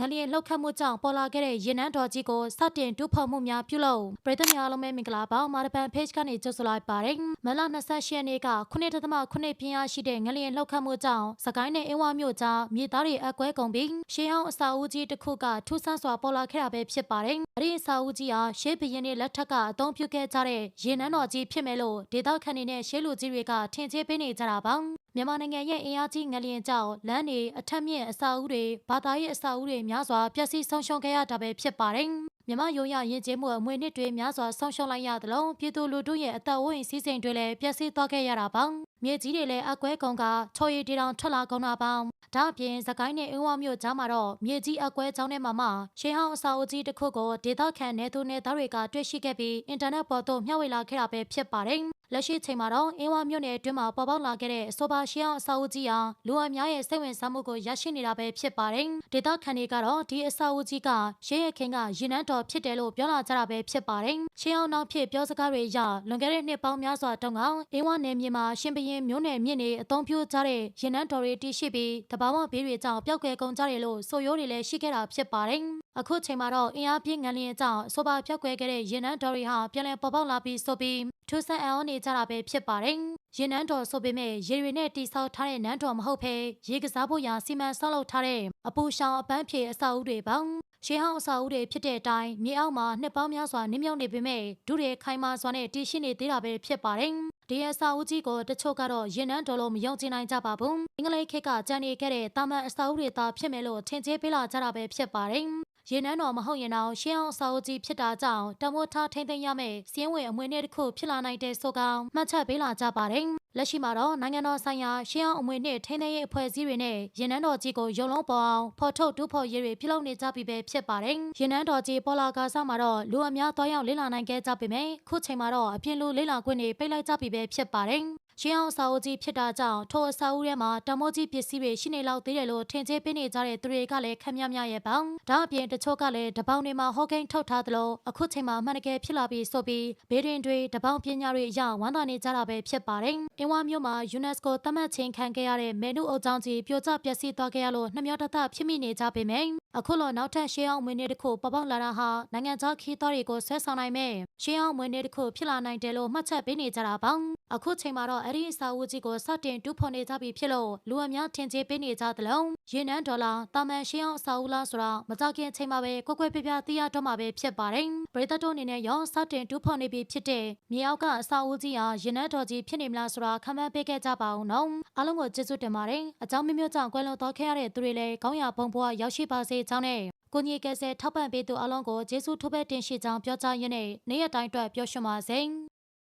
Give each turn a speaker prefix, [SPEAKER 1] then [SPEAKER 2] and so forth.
[SPEAKER 1] ငလျင်လှုပ်ခတ်မှုကြောင့်ပေါ်လာခဲ့တဲ့ရေနန်းတော်ကြီးကိုစတင်တူးဖော်မှုများပြုလုပ်ပြည်သူများအားလုံးပဲမင်္ဂလာပါမာရပန် page ကနေကြိုဆိုလိုက်ပါတယ်မလ28ရက်နေ့က9.9ပြင်းအားရှိတဲ့ငလျင်လှုပ်ခတ်မှုကြောင့်စကိုင်းနဲ့အင်းဝမြို့ကြားမြေသားတွေအကွဲကုန်ပြီးရှေးဟောင်းအစာအုပ်ကြီးတစ်ခုကထူးဆန်းစွာပေါ်လာခဲ့တာပဲဖြစ်ပါတယ်အဲ့ဒီအစာအုပ်ကြီးဟာရှေးဘရင်တွေလက်ထက်ကအသုံးပြုခဲ့ကြတဲ့ရေနန်းတော်ကြီးဖြစ်မယ်လို့ဒေသခံတွေနဲ့ရှေးလူကြီးတွေကထင်ကြေးပေးနေကြတာပါ မြန်မာနိုင်ငံရဲ့အင်အားကြီးငလျင်ကြောင့်လမ်းတွေအထက်မြင့်အစာအုပ်တွေဘာသာရေးအစာအုပ်တွေများစွာပျက်စီးဆုံးရှုံးခဲ့ရတာပဲဖြစ်ပါတယ်မြန်မာရုံရရင်ကျင်းမှုအမွေနှစ်တွေများစွာဆုံးရှုံးလိုက်ရသလိုပြည်သူလူထုရဲ့အသက်အိုးအိမ်စီးစိမ်တွေလည်းပျက်စီးသွားခဲ့ရတာပါမြေကြီးတွေလည်းအကွဲကုန်ကချော်ရည်တီတောင်ထွက်လာကုန်တာပါဒါအပြင်သကိုင်းနဲ့အင်းဝမြို့ကြားမှာတော့မြေကြီးအကွဲကြောင်းထဲမှာမှရှေးဟောင်းအစာအုပ်ကြီးတစ်ခုကိုဒေသခံနယ်သူနယ်သားတွေကတွေ့ရှိခဲ့ပြီးအင်တာနက်ပေါ်သို့မျှဝေလာခဲ့တာပဲဖြစ်ပါတယ် လက်ရှိချိန်မှာတော့အင်းဝမြို့နယ်အတွင်းမှာပေါ်ပေါက်လာခဲ့တဲ့အဆိုပါရှေးအောင်အစာအုပ်ကြီးဟာလူအများရဲ့စိတ်ဝင်စားမှုကိုရရှိနေတာပဲဖြစ်ပါတယ်။ဒေသခံတွေကတော့ဒီအစာအုပ်ကြီးကရဲရခင်ကရင်နှန်းတော်ဖြစ်တယ်လို့ပြောလာကြတာပဲဖြစ်ပါတယ်။ရှေးအောင်နောက်ဖြစ်ပြောစကားတွေအရလွန်ခဲ့တဲ့နှစ်ပေါင်းများစွာတုန်းကအင်းဝနယ်မြေမှာရှင်ဘရင်မြို့နယ်မြင့်နေအုံပြုကြတဲ့ရင်နှန်းတော်တွေတည်ရှိပြီးတဘာဝဘေးတွေကြောင့်ပျောက်ကွယ်ကုန်ကြတယ်လို့ဆိုရိုးတွေလည်းရှိခဲ့တာဖြစ်ပါတယ်။ အခုချိန်မှာတော့အင်အားပြင်းငလျင်ကြောင့်ဆိုပါပျောက်ကွယ်ခဲ့တဲ့ရင်နှန်းတော်တွေဟာပြန်လည်ပေါ်ပေါက်လာပြီးဆိုပြီးထူးဆန်းအောင်နေကြတာပဲဖြစ်ပါတယ်။ရေနန်းတော်ဆိုပေမဲ့ရေတွေနဲ့တိဆောက်ထားတဲ့နန်းတော်မဟုတ်ဘဲရေကစားဖို့ရာစီမံဆောက်လုပ်ထားတဲ့အပူရှောင်အပန်းဖြေအဆောက်အဦတွေပေါ့။ရှေးဟောင်းအဆောက်အဦတွေဖြစ်တဲ့အတိုင်းမြေအောက်မှာနှစ်ပေါင်းများစွာနင်းမြုပ်နေပေမဲ့ဒုတွေခိုင်မာစွာနဲ့တည်ရှိနေသေးတာပဲဖြစ်ပါတယ်။ဒီအစာအုပ်ကြီးကိုတချို့ကတော့ရင်နှန်းတော်လို့မယုံကြည်နိုင်ကြပါဘူး။အင်္ဂလိပ်ခေတ်ကကြံနေခဲ့တဲ့တာမန်အစာအုပ်တွေသာဖြစ်မယ်လို့ထင်ကြေးပေးလာကြတာပဲဖြစ်ပါတယ်။ ရေနန်းတော်မဟုတ်ရင်တော့ရှင်းအောင်စာအုပ်ကြီးဖြစ်တာကြောင့်တမိုးထားထိမ့်သိမ်းရမယ့်စီးရင်ဝင်အမွေနဲ့တစ်ခုဖြစ်လာနိုင်တဲ့ဆိုကောင်မှတ်ချက်ပေးလာကြပါတယ်လက်ရှိမှာတော့နိုင်ငံတော်ဆိုင်ရာရှင်းအောင်အမွေနဲ့ထိန်းသိမ်းရေးအဖွဲ့အစည်းတွေနဲ့ရင်းနှန်းတော်ကြီးကိုရုံလုံးပေါ်အောင်ဖော်ထုတ်တူးဖော်ရေးတွေပြုလုပ်နေကြပြီပဲဖြစ်ပါတယ်။ရင်းနှန်းတော်ကြီးပေါ်လာကားစားမှာတော့လူအများသွားရောက်လေ့လာနိုင်ခဲ့ကြပေမဲ့ခုချိန်မှာတော့အပြင်လူလေ့လာခွင့်တွေပိတ်လိုက်ကြပြီပဲဖြစ်ပါတယ်။ ရှင်းအောင်စာအုပ်ကြီးဖြစ်တာကြောင့်ထိုအစာအုပ်ထဲမှာတမိုးကြီးပစ္စည်းတွေရှိနေလောက်သေးတယ်လို့ထင်ကြေးပေးနေကြတဲ့သူတွေကလည်းခက်မြမြရဲ့ပေါ့။ဒါအပြင်တချို့ကလည်းတပေါင်းတွေမှာဟောကိန်းထုတ်ထားသလိုအခုချိန်မှာမှန်တကယ်ဖြစ်လာပြီးဆိုပြီးဘေးရင်တွေတပေါင်းပညာတွေအရဝမ်းသာနေကြတာပဲဖြစ်ပါတယ်။အင်းဝါမြို့မှာ UNESCO သတ်မှတ်ခြင်းခံခဲ့ရတဲ့မေနုအုပ်ချောင်းကြီးပြိုကျပျက်စီးသွားခဲ့ရလို့နှမျောတသဖြစ်မိနေကြပေမယ့်အခုလိုနောက်ထပ်ရှေးအောင်မွေးနေ့တစ်ခုပေါ်ပေါက်လာတာဟာနိုင်ငံခြားခီးသားတွေကိုဆွဲဆောင်နိုင်မဲ့ရှေးအောင်မွေးနေ့တစ်ခုဖြစ်လာနိုင်တယ်လို့မှတ်ချက်ပေးနေကြတာပေါ့။အခုချိန်မှာတော့အဲ့ဒီအစာအုပ်ကြီးကိုစတင်တူးဖော်နေကြပြီဖြစ်လို့လူအများထင်ကြေးပေးနေကြသလိုရေနန်းဒေါ်လာတာမန်ရှင်းအောင်အစာအုပ်လားဆိုတာမကြခင်ချိန်မှာပဲကွက်ကွက်ပြပြသိရတော့မှာပဲဖြစ်ပါတယ်ပရိသတ်တို့အနေနဲ့ရောစတင်တူးဖော်နေပြီဖြစ်တဲ့မြေအောက်ကအစာအုပ်ကြီးဟာရေနန်းတော်ကြီးဖြစ်နေမလားဆိုတာခန့်မှန်းပေးခဲ့ကြပါအောင်နော်အားလုံးကိုကျေးဇူးတင်ပါတယ်အကြောင်းမျိုးမျိုးကြောင့်ကွယ်လွန်သွားခဲ့ရတဲ့သူတွေလည်းကောင်းရာဘုံဘဝရောက်ရှိပါစေကြောင်းနဲ့ကိုကြီးကဲဆဲထောက်ပံ့ပေးသူအလုံးကိုကျေးဇူးထုတ်ပဲတင်ရှိကြောင်းပြောကြားရင်းနဲ့နေ့ရက်တိုင်းအတွက်ပြောရှင်ပါစေ။